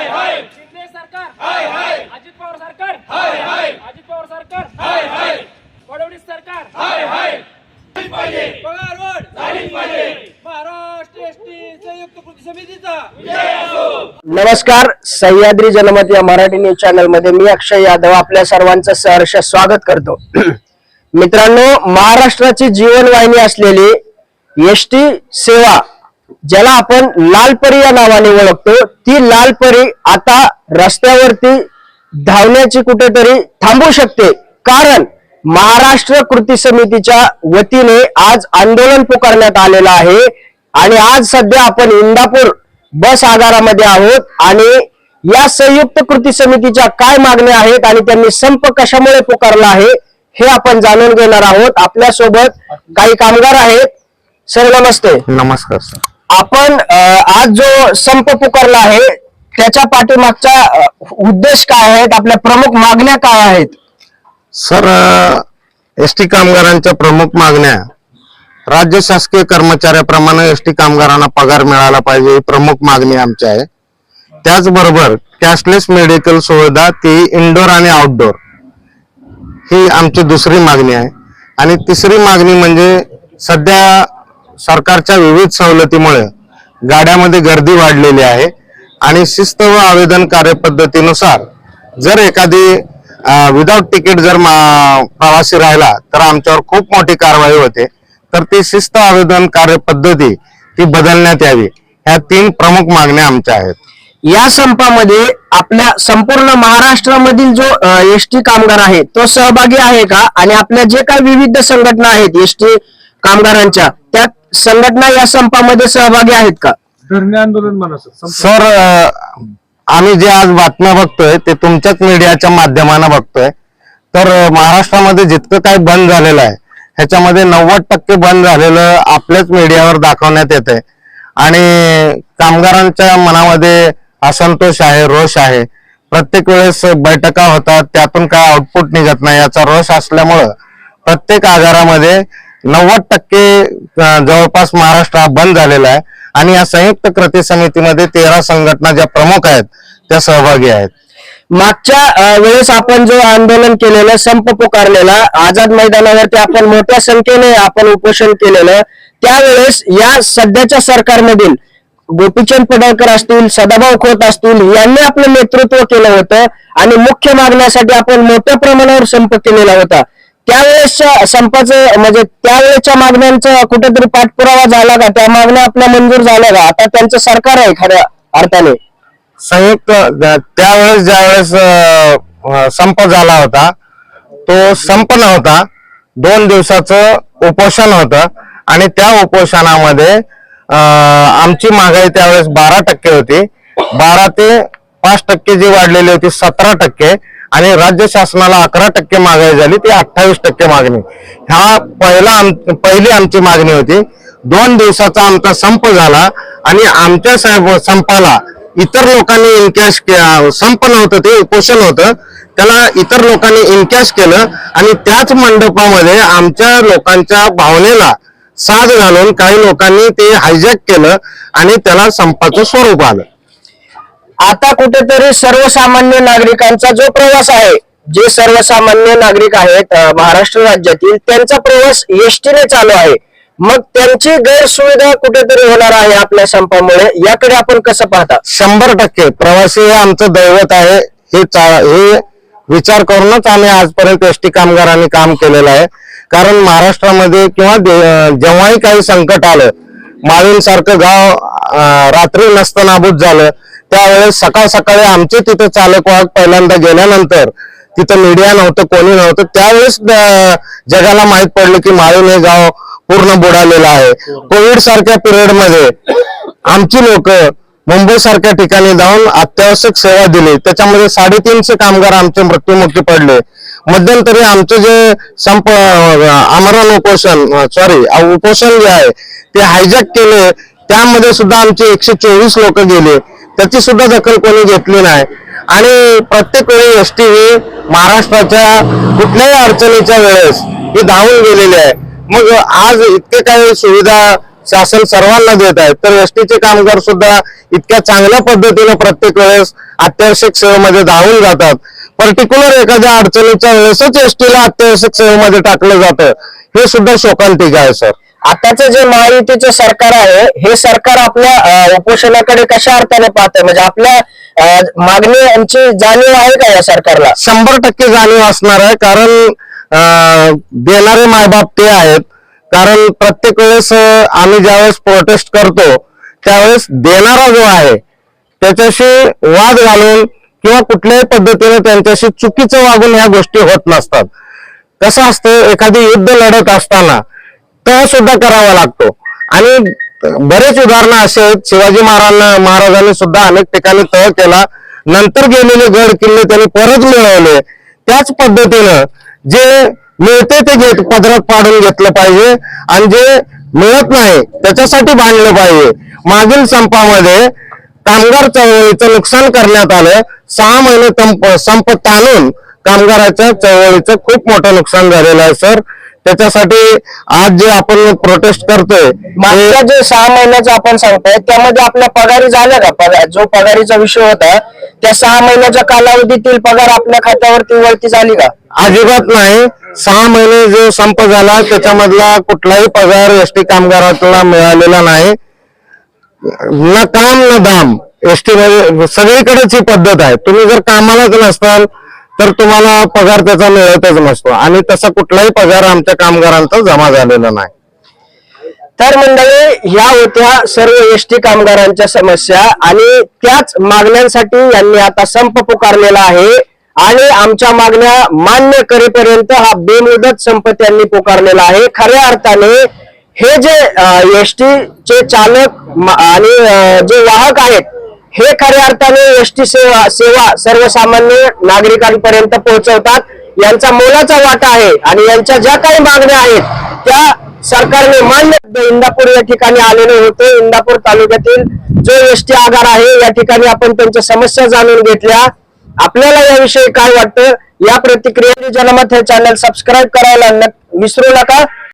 शिंदे सरकार. अजित पवार सरकार. अजित पवार सरकार. फडणवीस सरकार. पगार वाढ. महाराष्ट्र एसटी संयुक्त कृती समितीचा. नमस्कार. सह्याद्री जनमत या मराठी न्यूज चॅनलमध्ये मी अक्षय यादव आपल्या सर्वांचं सहर्ष स्वागत करतो. मित्रांनो महाराष्ट्राची जीवनवाहिनी असलेली एस टी सेवा ज्याला आपण लालपरी या नावाने ओळखतो ती लालपरी आता रस्त्यावरती धावण्याची कुठेतरी थांबू शकते. कारण महाराष्ट्र कृती समितीच्या वतीने आज आंदोलन पुकारण्यात आलेलं आहे आणि आज सध्या आपण इंदापूर बस आगारामध्ये आहोत आणि या संयुक्त कृती समितीच्या काय मागण्या आहेत आणि त्यांनी संप कशामुळे पुकारला आहे हे आपण जाणून घेणार आहोत. आपल्यासोबत काही कामगार आहेत. सर नमस्ते. नमस्कार सर. आपण आज जो संप पुकारला आहे त्याच्या पाठीमागचा उद्देश काय आहेत? आपल्या प्रमुख मागण्या काय आहेत? सर एस टी कामगारांच्या प्रमुख मागण्या. राज्य शासकीय कर्मचाऱ्याप्रमाणे एस टी कामगारांना पगार मिळाला पाहिजे ही प्रमुख मागणी आमची आहे. त्याचबरोबर कॅशलेस मेडिकल सुविधा ती इनडोर आणि आउटडोर ही आमची दुसरी मागणी आहे. आणि तिसरी मागणी म्हणजे सध्या सरकारच्या विविध सवलतीमुळे गाड्यामध्ये गर्दी वाढलेली आहे आणि शिस्त व आवेदन कार्यपद्धतीनुसार जर एखादी विदाउट तिकीट जर प्रवासी राहिला तर आमच्यावर खूप मोठी कारवाई होते. तर ती शिस्त आवेदन कार्यपद्धती ती बदलण्यात यावी. ह्या तीन प्रमुख मागण्या आमच्या आहेत. या संपामध्ये आपल्या संपूर्ण महाराष्ट्रामधील जो एस टी कामगार आहे तो सहभागी आहे का? आणि आपल्या जे काही विविध संघटना आहेत एस टी कामगारांच्या त्यात संघटना या संपामध्ये सहभागी आहेत का? धरणे आंदोलन म्हणा सर संप- सर अ, आम्ही जे आज बातम्या बघतोय ते तुमच्याच मीडियाच्या माध्यमानं बघतोय. तर अ, महाराष्ट्रामध्ये जितकं काही बंद झालेलं आहे ह्याच्यामध्ये नव्वद टक्के बंद झालेलं आपल्याच मीडियावर दाखवण्यात येत आहे आणि कामगारांच्या मनामध्ये असंतोष आहे रोष आहे. प्रत्येक वेळेस बैठका होतात त्यातून काय आउटपुट निघत नाही याचा रोष असल्यामुळं प्रत्येक आजारामध्ये नव्वद टक्के जवळपास महाराष्ट्र हा बंद झालेला आहे. आणि या संयुक्त कृती समितीमध्ये तेरा संघटना ज्या प्रमुख आहेत त्या सहभागी आहेत. मागच्या वेळेस आपण जो आंदोलन केलेलं संप पुकारलेला आझाद मैदानावरती आपण मोठ्या संख्येने आपण उपोषण केलेलं त्यावेळेस या सध्याच्या सरकारमधील गोपीचंद पडळकर असतील सदाभाऊ खोत असतील यांनी आपलं नेतृत्व केलं होतं आणि मुख्य मागण्यासाठी आपण मोठ्या प्रमाणावर संप केलेला होता. त्यावेळेसच्या संपाचं म्हणजे त्यावेळेच्या मागण्यांचा कुठेतरी पाठपुरावा झाला का? त्या मागण्या आपल्या मंजूर झाल्या का? आता त्यांचं सरकार आहे खऱ्या अर्थाने. संयुक्त त्यावेळेस ज्यावेळेस संप झाला होता तो संप नव्हता. दोन दिवसाचं उपोषण होतं आणि त्या उपोषणामध्ये आमची महागाई त्यावेळेस बारा टक्के होती. बारा ते पाच टक्के जी वाढलेली होती सतरा टक्के. आणि राज्य शासनाला अकरा टक्के मागणी झाली ती अठ्ठावीस टक्के मागणी. ह्या पहिला आम- पहिली आमची मागणी होती. दोन दिवसाचा आमचा संप झाला आणि आमच्या साहेब संपाला इतर लोकांनी इनकॅश संप नव्हतं ते उपोषण होतं. त्याला इतर लोकांनी इनकॅश केलं आणि त्याच मंडपामध्ये आमच्या लोकांच्या भावनेला साथ घालून काही लोकांनी ते हायजॅक केलं आणि त्याला संपाचं स्वरूप आलं. आता कुठेतरी सर्वसामान्य नागरिकांचा जो प्रवास आहे जे सर्वसामान्य नागरिक आहेत महाराष्ट्र राज्यातील त्यांचा प्रवास एसटीने चालू आहे. मग त्यांची गैरसुविधा कुठेतरी होणार आहे आपल्या संपामुळे याकडे आपण कसं पाहता? शंभर टक्के. प्रवासी हे आमचं दैवत आहे. हे हे विचार करूनच आम्ही आजपर्यंत एस टी कामगारांनी काम केलेलं आहे. कारण महाराष्ट्रामध्ये किंवा जेव्हाही काही संकट आलं माळींसारखं गाव रात्री नसतं नाबूद झालं त्यावेळेस सकाळ सकाळी आमचे तिथं चालक वाहक पहिल्यांदा गेल्यानंतर तिथं मीडिया नव्हतं कोणी नव्हतं त्यावेळेस जगाला माहीत पडलं की माळून हे गाव पूर्ण बुडालेलं आहे. कोविड सारख्या पिरियडमध्ये आमची लोक मुंबई सारख्या ठिकाणी जाऊन अत्यावश्यक सेवा दिली. त्याच्यामध्ये साडेतीनशे कामगार आमचे मृत्यूमुखी पडले. मध्यंतरी आमचं जे संप आमरण उपोषण सॉरी उपोषण जे आहे ते हायजॅक केले. त्यामध्ये सुद्धा आमचे एकशे चोवीस लोक गेले. त्याची सुद्धा दखल कोणी घेतली नाही. आणि प्रत्येक वेळी एस टी ही महाराष्ट्राच्या कुठल्याही अडचणीच्या वेळेस ही धावून गेलेली आहे. मग आज इतके काही सुविधा शासन सर्वांना देत आहे तर एस टीचे कामगार सुद्धा इतक्या चांगल्या पद्धतीने प्रत्येक वेळेस अत्यावश्यक सेवेमध्ये धावून जातात. पर्टिक्युलर एखाद्या अडचणीच्या वेळेसच एसटीला अत्यावश्यक सेवेमध्ये टाकलं जातं. हे सुद्धा शोकांतिक आहे सर. आताचं जे महायुतीचं सरकार आहे हे सरकार आपल्या उपोषणाकडे कशा अर्थाने पाहतंय? म्हणजे आपल्या मागणी यांची जाणीव आहे का या सरकारला? शंभर टक्के जाणीव असणार आहे कारण देणारे मायबाप ते आहेत. कारण प्रत्येक वेळेस आम्ही ज्यावेळेस प्रोटेस्ट करतो त्यावेळेस देणारा जो आहे त्याच्याशी वाद घालून किंवा कुठल्याही पद्धतीने त्यांच्याशी चुकीचं वागून ह्या गोष्टी होत नसतात. कसं असतं एखादी युद्ध लढत असताना तह सुद्धा करावा लागतो. आणि बरेच उदाहरणं असे आहेत. शिवाजी महाराजांना महाराजांनी सुद्धा अनेक ठिकाणी तह केला. नंतर गेलेले गड किल्ले त्यांनी परत मिळवले. त्याच पद्धतीनं जे मिळते ते घेत पदरात पाडून घेतलं पाहिजे. आणि जे मिळत नाही त्याच्यासाठी बांधलं पाहिजे. मागील संपामध्ये कामगार चळवळीचं नुकसान करण्यात आलं. सहा महिने संप ताणून कामगाराच्या चळवळीचं खूप मोठं नुकसान झालेलं आहे सर. त्याच्यासाठी आज जे आपण प्रोटेस्ट करतोय मागच्या जे सहा महिन्याचं आपण सांगतोय त्यामध्ये आपल्या पगारी झाल्या का? पगार जो पगारीचा विषय होता त्या सहा महिन्याच्या कालावधीतील पगार आपल्या खात्यावरती वळती झाली का? अजिबात नाही. सहा महिने जो संप झाला त्याच्यामधला कुठलाही पगार एसटी कामगाराला मिळालेला नाही. न काम न दाम. एसटी मध्ये सगळीकडेच ही पद्धत आहे. तुम्ही जर कामालाच नसताल तर तुम्हाला पगार त्याचा मिळतच नसतो. आणि तसा कुठलाही पगार आमच्या कामगारांचा जमा झालेला नाही. तर मंडळी ह्या होत्या सर्व एसटी कामगारांच्या समस्या आणि त्याच मागण्यांसाठी यांनी आता संप पुकारलेला आहे. आणि आमच्या मागण्या मान्य करेपर्यंत हा बेमुदत संप त्यांनी पुकारलेला आहे. खऱ्या अर्थाने हे जे एसटी चे चालक आणि जे वाहक आहेत हे खऱ्या अर्थाने एसटी सेवा सेवा सर्वसामान्य नागरिकांपर्यंत पोहोचवतात. यांचा मोलाचा वाटा आहे आणि यांच्या ज्या काही मागण्या आहेत त्या सरकारने मान्य इंदापूर या ठिकाणी आलेले होते. इंदापूर तालुक्यातील जो एसटी आगार आहे या ठिकाणी आपण त्यांच्या समस्या जाणून घेतल्या. आपल्याला याविषयी काय वाटतं? या प्रतिक्रिया जनमत हे चॅनल सबस्क्राईब करायला न- विसरू नका.